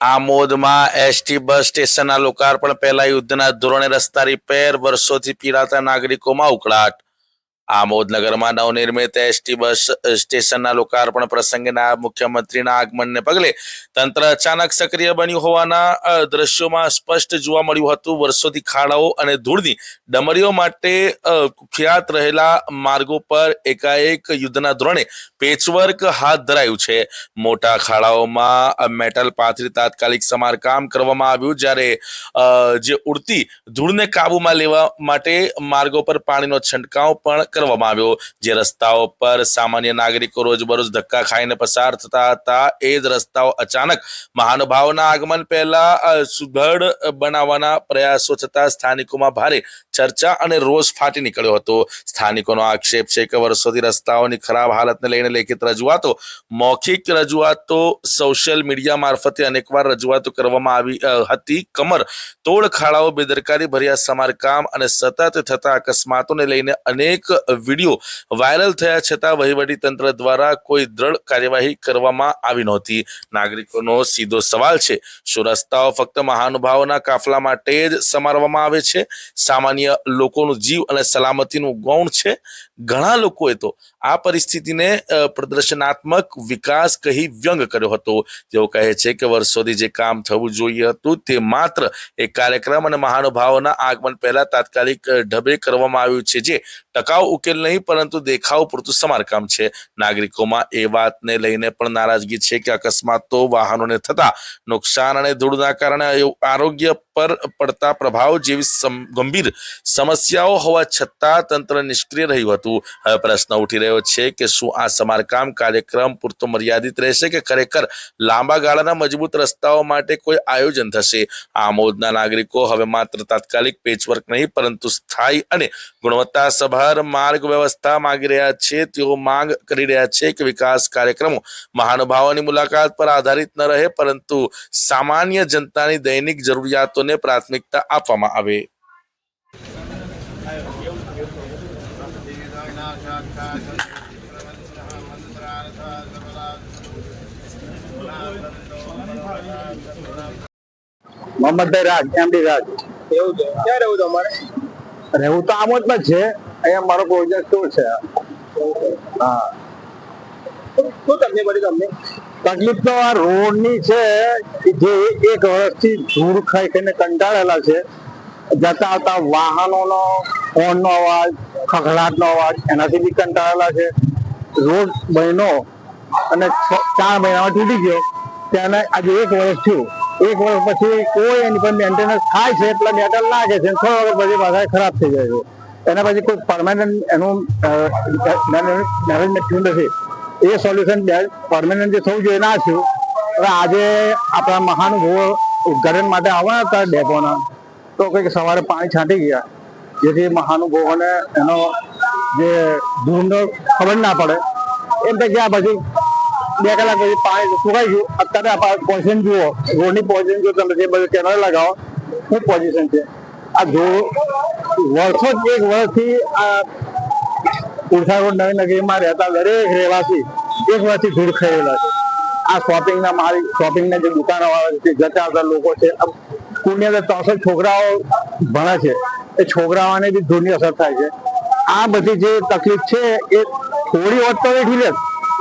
આમોદમાં ST bus સ્ટેશનના લોકાર્પણ પહેલા યુદ્ધના ધોરણે રસ્તા રિપેર વર્ષોથી પીડાતા નાગરિકોમાં ઉકળાટ આમોદ નગરમાં નવનિર્મિત એસટી બસ સ્ટેશનના લોકાર્પણ પ્રસંગે નાયબ મુખ્યમંત્રીના આગમનને પગલે તંત્ર અચાનક સક્રિય બન્યું હોવાના દ્રશ્યોમાં સ્પષ્ટ જોવા મળ્યું હતું. વર્ષોથી ખાડાઓ અને ધૂળની ડમરીઓ માટે ખ્યાત રહેલા માર્ગો પર એકાએક યુદ્ધના ધોરણે પેચવર્ક હાથ ધરાયું છે. મોટા ખાડાઓમાં મેટલ પાથરી તાત્કાલિક સમારકામ કરવામાં આવ્યું, જ્યારે જે ઉડતી ધૂળને કાબૂમાં લેવા માટે માર્ગો પર પાણીનો છંટકાવ પણ કરવામાં આવ્યો. જે રસ્તાઓ પર સામાન્ય નાગરિકો રોજબરોજ ધક્કા ખાઈને પસાર થતા હતા એ જ રસ્તાઓ અચાનક મહાનુભાવોના આગમન પહેલા અ, બનાવવાના પ્રયાસો થતા સ્થાનિકોમાં ભારે ચર્ચા અને રોષ ફાટી નીકળ્યો હતો. સ્થાનિકોનો આક્ષેપ છે કે વર્ષોથી રસ્તાઓની ખરાબ હાલતને લઈને લેખિત રજૂઆતો મૌખિક રજૂઆતો સોશિયલ મીડિયા મારફતે અનેકવાર રજૂઆતો કરવામાં આવી હતી. કમર તોડ ખાડાઓ બેદરકારી ભર્યા સમારકામ અને સતત થતા અકસ્માતોને લઈને અનેક વીડિયો વાયરલ થયા છતાં વહીવટી તંત્ર દ્વારા કોઈ દ્રઢ કાર્યવાહી કરવામાં આવી નહોતી. નાગરિકોનો સીધો સવાલ છે, શું રસ્તાઓ ફક્ત મહાનુભાવોના કાફલા માટે જ સમારવામાં આવે છે? સામાન્ય લોકોનું જીવ અને સલામતીનું ગૌણ છે? ઘણા લોકોએ તો આ પરિસ્થિતિને પ્રદર્શનાત્મક વિકાસ કહી વ્યંગ કર્યો હતો. તેઓ કહે છે કે વર્ષોથી જે કામ થવું જોઈએ હતું તે માત્ર એક કાર્યક્રમ અને મહાનુભાવોના આગમન પહેલા તાત્કાલિક ઢબે કરવામાં આવ્યું છે. જે ટકાઉ ઉકેલ નહીં, પરંતુ દેખાવ પૂરતું સમારકામ છે. નાગરિકોમાં એ વાતને લઈને પણ નારાજગી છે કે અકસ્માતો વાહનોને થતા નુકસાન અને ધૂળના કારણે આરોગ્ય પર પડતા પ્રભાવ જેવી ગંભીર સમસ્યાઓ હોવા છતાં તંત્ર નિષ્ક્રિય રહ્યું હતું. હવે પ્રશ્ન ઉઠી રહ્યો છે કે શું આ સમારકામ કાર્યક્રમ પૂરતો મર્યાદિત રહેશે કે ખરેખર લાંબા ગાળાના મજબૂત રસ્તાઓ માટે કોઈ આયોજન થશે? આમોદના નાગરિકો હવે માત્ર તાત્કાલિક પેચવર્ક નહીં, પરંતુ સ્થાયી અને ગુણવત્તા સભર માર્ગ વ્યવસ્થા માંગી રહ્યા છે. તેઓ માંગ કરી રહ્યા છે કે વિકાસ કાર્યક્રમો મહાનુભાવોની મુલાકાત પર આધારિત ન રહે, પરંતુ સામાન્ય જનતાની દૈનિક જરૂરિયાતોને પ્રાથમિકતા આપવામાં આવે. મોહમ્મદભાઈ રાજ એમડી રાજ. એવું છે? ક્યાં રહેવું તમારે રહેવું તો આમ જ છે. અહીંયા મારો પ્રોજેક્ટ શું છે? હા. શું તકલીફ પડી તમને? તકલીફ તો આ રોડની છે જે એક વર્ષથી ધૂળ ખાઈ ખાઈને કંટાળેલા છે. જતા આવતા વાહનોનો હોર્નનો અવાજ, ખખડાટનો અવાજ, એનાથી બી કંટાળેલા છે. રોડ મહિનો અને ચાર મહિનામાં તૂટી ગયો. તેને આજે એક વર્ષ થયું. એક વર્ષ પછી કોઈ એની પર મેન્ટેનન્સ થાય છે એટલે મેટલ લાગે છે. છ વર્ષ પછી પાછા ખરાબ થઈ જાય છે. એના પછી કોઈ પરમાનન્ટ એનું મેનેજમેન્ટ થયું નથી. એ સોલ્યુશન પરમાનન્ટ જે થવું જોઈએ ના થયું. હવે આજે આપણા મહાનુભવો ઉદઘાટન માટે આવવાના હતા ડેપોના. તો કંઈક સવારે પાણી છાંટી ગયા. જેથી મહાનુભાવોને એનો જે ધૂળનો ખબર ના પડે. એમ તે ગયા પછી બે કલાક પછી પાણી સુકાઈ ગયું. અત્યારે આપણે પોઝિશન જુઓ. રોડની પોઝિશન જો તમે જે બધું કેમેરા લગાવો, શું પોઝિશન છે? આ ધૂળ વર્ષો જ એક વર્ષથી આ ઉડસા રોડ નવી નગરીમાં રહેતા દરેક રહેવાસી એક વર્ષથી ધૂળ ખાયેલા છે. આ શોપિંગના મારી શોપિંગના જે દુકાનો આવે છે જતા આવતા લોકો છે સ્કૂલની અંદર ત્રણસો છોકરાઓ ભણે છે એ છોકરાઓને બી ધૂળની અસર થાય છે. આ બધી જે તકલીફ છે એ થોડી વખત તો બેઠી લે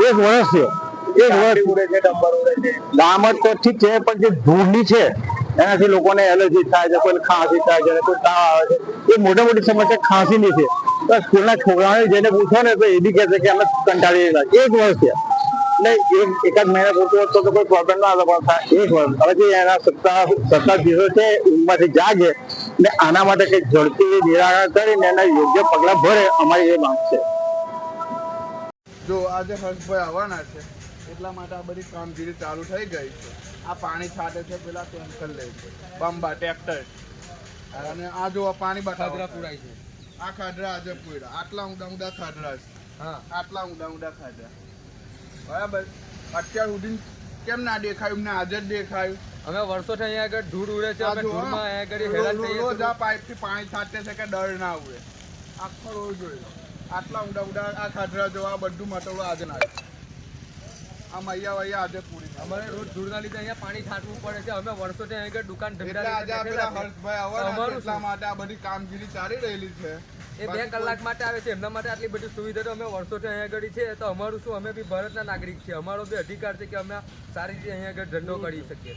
એક વર્ષ છે એક વર્ષ. છે દામત તો ઠીક છે પણ જે ધૂળની છે એનાથી લોકોને એલર્જી થાય છે કોઈ ખાંસી થાય છે કોઈ તાવ આવે છે એ મોટા મોટી સમસ્યા ખાંસીની છે. સ્કૂલના છોકરાઓને જેને પૂછો ને તો એ બી કહે છે કે અમે કંટાળી એક વર્ષ છે. એકાદ મહિના પૂરતું હોત તો કોઈ પ્રોબ્લેમ ના હતો પણ એક વર્ષ હવે જે એના સત્તા સત્તા છે ઊંઘમાંથી જાગે ને આના માટે કંઈક ઝડપી નિરાકરણ કરીને એના યોગ્ય પગલાં ભરે અમારી એ માંગ છે. જો આજે હર્ષભાઈ આવવાના છે એટલા માટે આ બધી કામગીરી ચાલુ થઈ ગઈ છે. આ પાણી છાંટે છે પેલા ટેન્કર લે છે બંબા ટ્રેક્ટર અને આ જો પાણી બતાવો. પુરાય છે. આ ખાડરા આજે પૂર્યા. આટલા ઊંડા ઊંડા ખાડરા છે. હા. આટલા ઊંડા ઊંડા ખાડરા બરાબર. અત્યાર સુધી કેમ ના દેખાયું? ને આજે જ દેખાયું. અમે વર્ષોથી અહીંયા આગળ ધૂળ ઉડે છે અમે ધૂળમાં અહીંયા આગળ હેરાન થઈએ રોજ. આ પાઇપથી પાણી છાંટે છે કે ડર ના ઉડે. આખો રોજ જોઈ આટલા ઊંડા ઊંડા આ ખાધરા જો આ બધું મટોળું આજે ના આ મૈયા વૈયા આજે પૂરી અમારે રોજ ધૂળના લીધે અહીંયા પાણી છાંટવું પડે છે. અમે વર્ષોથી અહીંયા આગળ દુકાન ધંધા આજે આ લઈને પેલા બેઠેલા છે. હર્ષભાઈ અમારું એટલા માટે આ બધી કામગીરી ચાલી રહેલી છે. એ બે કલાક માટે આવે છે એમના માટે આટલી બધી સુવિધા તો અમે વર્ષોથી અહીંયા આગળ છે તો અમારું શું અમે બી ભારતના નાગરિક છીએ. અમારો બી અધિકાર છે કે અમે સારી રીતે અહીંયા આગળ ધંધો કરી શકીએ.